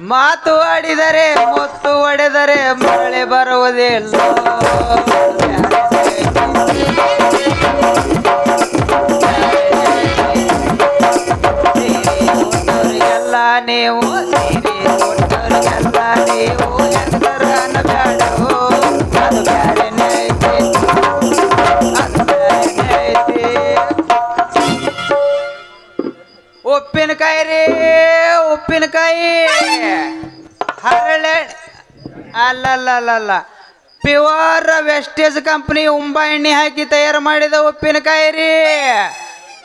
ಮಾತು ಆಡಿದರೆ ಮುತ್ತು ಒಡೆದರೆ ಮರಳಿ ಬರುವುದಿಲ್ಲ ಎಲ್ಲ ನೀವು ಉಪ್ಪಿನಕಾಯಿ. ಹರಳೆ ಅಲ್ಲಲ್ಲಲ್ಲ ಪ್ಯೂರ್ ವೆಸ್ಟೇಜ್ ಕಂಪ್ನಿ ಉಂಬ ಎಣ್ಣೆ ಹಾಕಿ ತಯಾರು ಮಾಡಿದ ಉಪ್ಪಿನಕಾಯಿ ರೀ.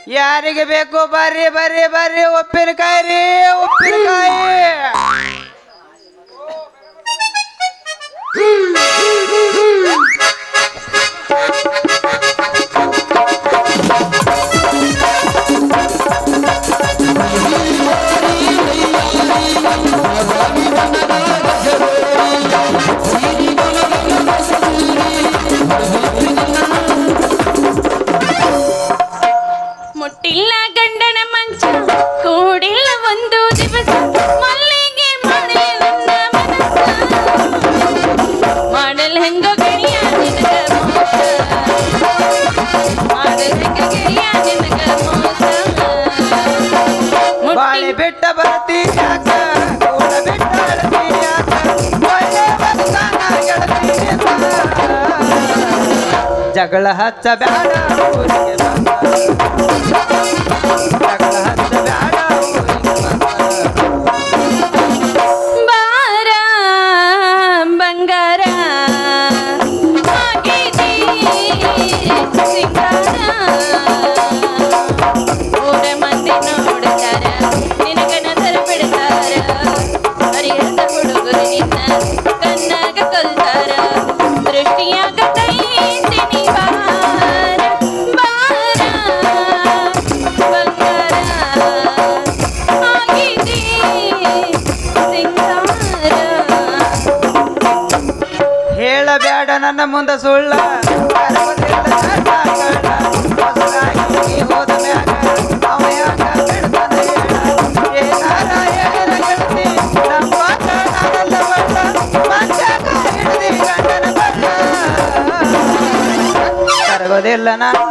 ಯಾರಿಗೆ ಬೇಕು ಬರ್ರಿ ಬರ್ರಿ ಬರ್ರಿ, ಉಪ್ಪಿನಕಾಯಿ ರೀ, ಉಪ್ಪಿನಕಾಯಿ. ಬಾಳಿ ಮುಟ್ಟಿ ಬಿಟ್ಟ ಬರ್ತಿ ಯಾಕ ಕೂಡ ನನ್ನ ಮುಂದ ಸುಳ್ಳ. ಕರಗೋದಿಲ್ಲ ನನ್ನ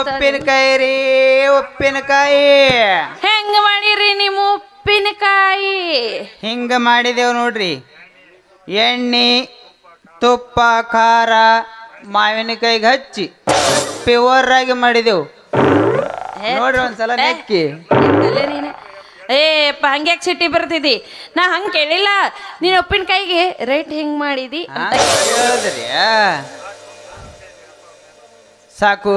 ಉಪ್ಪಿನಕಾಯಿ ರೀ ಉಪ್ಪಿನಕಾಯಿ ಹೆಂಗ ಮಾಡಿರಿ ನಿಮ್ಮ ಉಪ್ಪಿನಕಾಯಿ? ಹಿಂಗ ಮಾಡಿದೆವು ನೋಡ್ರಿ. ಎಣ್ಣೆ ತುಪ್ಪ ಖಾರ ಮಾವಿನಕಾಯಿಗೆ ಹಚ್ಚಿ ಪ್ಯೂರ್ ಆಗಿ ಮಾಡಿದೆವು. ನೋಡ್ರಿ ಒಂದ್ಸಲ ನೆಕ್ಕಿ. ನೀನು. ಏ ಪ ಹಂಗ್ಯಾಕ್ ಸಿಟ್ಟಿ ಬರ್ತಿದ್ದಿ? ನಾ ಹಂಗೆ ಕೇಳಿಲ್ಲ. ನೀನು ಉಪ್ಪಿನಕಾಯಿಗೆ ರೇಟ್ ಹೆಂಗ್ ಮಾಡಿದಿ ಕೇಳಿದ್ರಿ ಸಾಕು.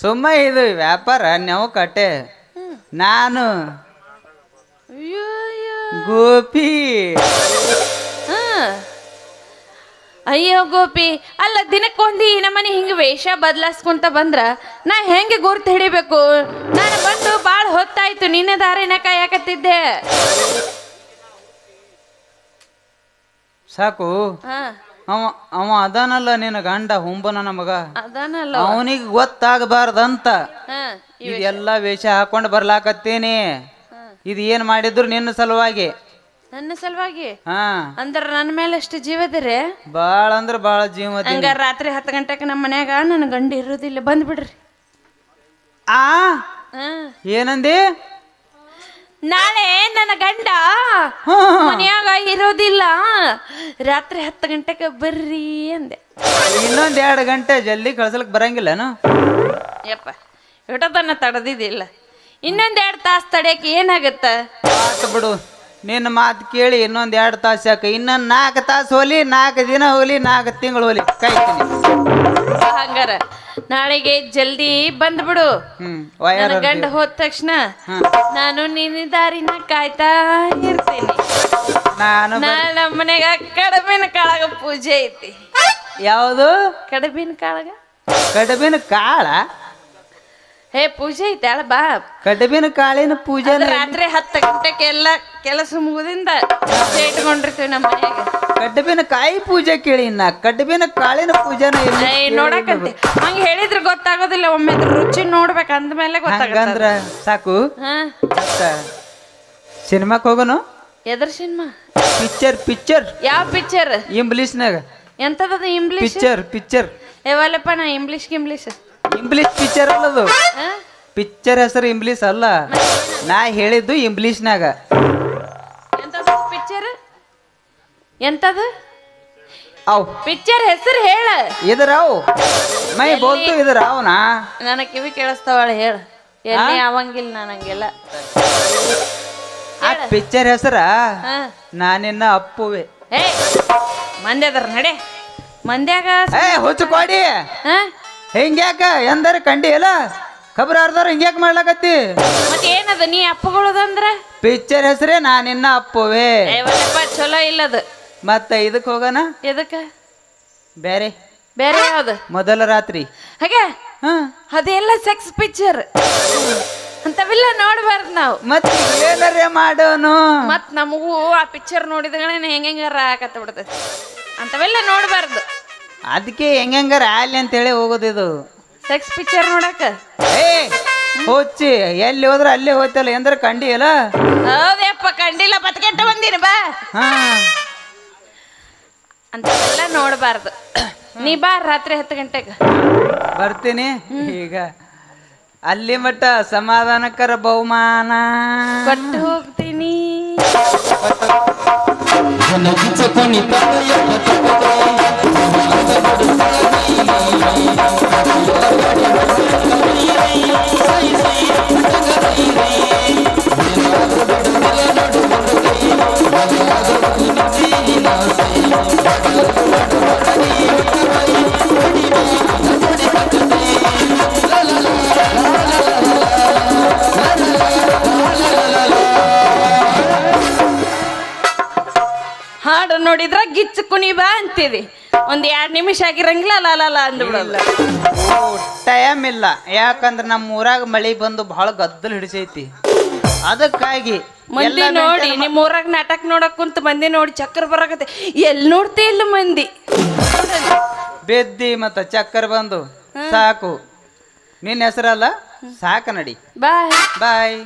ಸುಮ್ಮ ಇದು ವ್ಯಾಪಾರ ನಾವು ಕಟ್ಟೆ ನಾನು. ಗೋಪಿ. ಅಯ್ಯೋ ಗೋಪಿ ಅಲ್ಲ ದಿನಕ್ಕೊಂದು ಈ ನಮ್ಮನೆ ಹಿಂಗೆ ವೇಷ ಬದಲಾಸ್ಕೊಂತ ಬಂದ್ರ ನಾ ಹೆಂಗೆ ಗುರ್ತು ಹಿಡಿಬೇಕು? ನಾನು ಬಂದು ಭಾಳ ಹೊತ್ತಾಯ್ತು ನಿನ್ನ ದಾರಿನ ಕಾಯಕತ್ತಿದ್ದೆ. ಸಾಕು. ಹಾ. ಅವ ಅವ ಅದಾನಲ್ಲ ನಿನ್ನ ಗಂಡ ಹುಂಬನ ಮಗ. ಅದಾನಲ್ಲ ಅವನಿಗೆ ಗೊತ್ತಾಗಬಾರ್ದಂತ. ಇದೆಲ್ಲ ವೇಷ ಹಾಕೊಂಡು ಬರ್ಲಾಕತ್ತೇನಿ. ಇದು ಏನ್ ಮಾಡಿದ್ರು ನಿನ್ನ ಸಲುವಾಗಿ? ನನ್ನ ಸಲುವಾಗಿ? ಹಾ. ಅಂದ್ರ ನನ್ನ ಮೇಲೆ ಅಷ್ಟು ಜೀವದಿರಿ ಬಾಳ ಅಂದ್ರ ಬಾಳ ಜೀವ ಹಂಗ ರಾತ್ರಿ ಹತ್ತು ಗಂಟೆಗೆ ನಮ್ಮ ಮನ್ಯಾಗ ನನ್ನ ಗಂಡ ಇರೋದಿಲ್ಲ ಬಂದ್ಬಿಡ್ರಿ. ಆ? ಏನಂದಿ? ನಾಳೆ ನನ್ನ ಗಂಡ ಹಾ, ಮನ್ಯಾಗ ಇರೋದಿಲ್ಲ. ರಾತ್ರಿ ಹತ್ತು ಗಂಟೆಗೆ ಬರ್ರಿ ಅಂದೆ. ಇನ್ನೊಂದ್ ಎರಡು ಗಂಟೆ ಜಲ್ದಿ ಕಳ್ಸಲಕ್ ಬರಂಗಿಲ್ಲನು ಯಪ್ಪ ಊಟದನ್ನ ತಡೆದಿದ್ದಿಲ್ಲ. ಇನ್ನೊಂದ್ ಎರಡು ತಾಸು ತಡೆಯಕ್ಕೆ ಏನಾಗತ್ತ? ಆತು ಬಿಡು ನಿನ್ನ ಮಾತು ಕೇಳಿ ಇನ್ನೊಂದ್ ಎರಡು ತಾಸು ಯಾಕೆ? ಇನ್ನೊಂದ್ ನಾಲ್ಕು ತಾಸು ಹೋಲಿ ನಾಲ್ಕು ದಿನ ಹೋಲಿ ನಾಲ್ಕು ತಿಂಗಳು ಹೋಲಿ. ಕಾಯ್ತೀನಿ ಹಂಗಾರ. ನಾಳೆಗೆ ಜಲ್ದಿ ಬಂದ್ಬಿಡು. ಗಂಡ ಹೋದ ತಕ್ಷಣ ನಾನು ನಿನ್ನ ದಾರಿನ ಕಾಯ್ತಾ ಇರ್ತೀನಿ. ನಾನು ನಾಳೆ ನಮ್ಮ ಮನೆಗ ಕಡಬಿನ ಕಾಳಗ ಪೂಜೆ ಐತಿ. ಯಾವುದು? ಕಡಬಿನ ಕಾಳಗ? ಕಡಬಿನ ಕಾಳ? ಹೇ ಪೂಜೆ ಐತೆ ಬಾ. ಕಡಬಿನ ಕಾಳಿನ ಪೂಜೆ ರಾತ್ರಿ ಹತ್ತು ಗಂಟೆಗೆ ಎಲ್ಲ ಕೆಲಸ ಮುಗಿದಿಂದ ಪೂಜೆ ಇಟ್ಕೊಂಡಿರ್ತೀವಿ ನಮ್ಮ ಮನೆಯಾಗ ಕಡ್ಬಿನ ಕಾಯಿ ಪೂಜೆ ಕೇಳಿ ನಾ ಕಡ್ಬಿನ ಕಾಳಿನ ಪೂಜೆನ ನೋಡಕಂತೆ. ಹಂಗ ಹೇಳಿದ್ರೆ ಗೊತ್ತಾಗೋದಿಲ್ಲ ಒಮ್ಮೆ ರುಚಿ ನೋಡ್ಬೇಕು ಅಂದ್ಮೇಲೆ ಗೊತ್ತಾಗಂದ್ರ ಸಾಕು. ಸಿನಿಮಾಕ್ ಹೋಗೋನು? ಎದ್ರ ಸಿನಿಮಾ? Picture picture. ಯಾವ ಪಿಕ್ಚರ್? ಇಂಗ್ಲಿಷ್ನಾಗ. ಎಂತದ ಇಂಗ್ಲಿಷ್? Picture picture. ಯಾವಲ್ಲಪ್ಪ ನಾ ಇಂಗ್ಲಿಷ್. ಗಿಂಗ್ಲಿಷ್ ಇಂಗ್ಲೀಷ್ ಪಿಕ್ಚರ್ ಅಲ್ಲದು. ಅದು ಪಿಕ್ಚರ್ ಹೆಸರು ಇಂಗ್ಲಿಷ್ ಅಲ್ಲ. ನಾ ಹೇಳಿದ್ದು ಇಂಗ್ಲಿಷ್ನಾಗ ಎಂತದು ಪಿಕ್ಚರ್ ಎಂತದು? ಅವ್. ಪಿಕ್ಚರ್ ಹೆಸರು ಹೇಳ. ಇದ್ರವ್. ಮೈ ಬೋಲ್ತು ಇದ್ರ ನಾ ನನ್ನ ಕಿವಿ ಕೇಳಿಸ್ತಾವಳ ಹೇಳ. ಎಲ್ಲಿ ಅವಂಗಿಲ್ಲ ನನಗೆಲ್ಲ. ಆ ಪಿಕ್ಚರ್ ಹೆಸರ ಹಾ. ನಾನಿನ್ನ ಅಪ್ಪುವೆ. ಹೇ ಮಂದಿ ಅದಾರ ನಡೆ. ಮಂದ್ಯಾಗ ಏ ಹುಚ್ಚು ಕೊಡಿ. ಹಾ? ಹಿಂಗ್ಯಾಕ? ಎಂದರೆ ಕಂಡಿ ಅಲ್ಲ? ಖಬರ್ ಅರ್ದಾರ ಹಿಂಗ್ಯಾಕ ಮಾಡ್ಲಕತ್ತಿ? ಮತ್ತೆ ಏನದ ನೀ ಅಪ್ಪಗಳದಂದ್ರ? ಪಿಕ್ಚರ್ ಹೆಸರೇ ನಾನಿನ್ನ ಅಪ್ಪುವೆ. ಏವಲ್ಲಪ್ಪ ಚಲೋ ಇಲ್ಲದು. ಮತ್ತ ಇದಕ್ ಹೋಗೋಣ? ಎದಕ್ಕ? ಬೇರೆ. ಬೇರೆ ಯಾವ್ದು? ಮೊದಲ ರಾತ್ರಿ. ಹಾಗೆ? ಹಾ. ಅದೆಲ್ಲ ಸೆಕ್ಸ್ ಪಿಕ್ಚರ್ ಅಂತವೆಲ್ಲ ನೋಡ್ಬಾರ್ದು ನಾವು. ಮತ್ತೆ ಏನಾರೇ ಮಾಡೋನು? ಮತ್ ನಮಗೂ ಆ ಪಿಕ್ಚರ್ ನೋಡಿದ್ರೆ ಹೆಂಗಾರ ಆಕತ್ತ ಬಿಡ್ತೈತಿ ಅಂತವೆಲ್ಲ ನೋಡ್ಬಾರ್ದು. ಅದಕ್ಕೆ ಹೆಂಗಾರ ಅಲ್ಲಿ ಅಂತೇಳಿ ಇದು. ಸೆಕ್ಸ್ ಪಿಕ್ಚರ್ ನೋಡಕ ಏ ಹೋಚಿ ಎಲ್ಲಿ ಹೋದ್ರ ಅಲ್ಲೇ ಹೋಯ್ತಲ್ಲ ಎಂದ್ರೆ ಕಂಡಿ ಅಲ್ಲ? ಹೌದಪ್ಪ ಕಂಡಿಲ್ಲ ಬತ್ಕೆಂಟ ಬಂದೀನಿ ಬಾ. ಹಾ. ಅಂತವೆಲ್ಲ ನೋಡಬಾರ್ದು. ನೀ ಬಾ ರಾತ್ರಿ ಹತ್ತು ಗಂಟೆಗೆ. ಬರ್ತೀನಿ. ಈಗ ಅಲ್ಲಿ ಮಟ್ಟ ಸಮಾಧಾನಕರ ಬಹುಮಾನ. ಕೊಟ್ಟು ಹೋಗ್ತೀನಿ. ಹಾಡು ನೋಡಿದ್ರ ಗಿಚ್ಚು ಕುಣಿ ಬಾ ಅಂತೀವಿ. ಒಂದ್ ಎರಡ್ ನಿಮಿಷ ಆಗಿರಂಗಿಲ್ಲ ಅಲ್ಲ ಅಂದ್ಬಿಡಲ್ಲ ಟೈಮ್ ಇಲ್ಲ ಯಾಕಂದ್ರೆ ನಮ್ಮ ಊರಾಗ ಮಳಿ ಬಂದು ಬಹಳ ಗದ್ದಲ್ ಹಿಡಿಸೈತಿ. ಅದಕ್ಕಾಗಿ ಮಂದಿ ನೋಡಿ ನಿಮ್ ಊರಾಗ ನಾಟಕ ನೋಡಕ್ ಕುಂತ ಮಂದಿ ನೋಡಿ ಚಕ್ರ ಬರಕತ್ತೆ. ಎಲ್ಲಿ ನೋಡ್ತೇ ಇಲ್ಲ ಮಂದಿ? ಬೆದ್ದಿ ಮತ್ತ ಚಕ್ಕರ್ ಬಂದು. ಸಾಕು. ನಿನ್ನ ಹೆಸರಲ್ಲ? ಸಾಕ ನಡಿ ಬಾಯ್. ಬಾಯ್.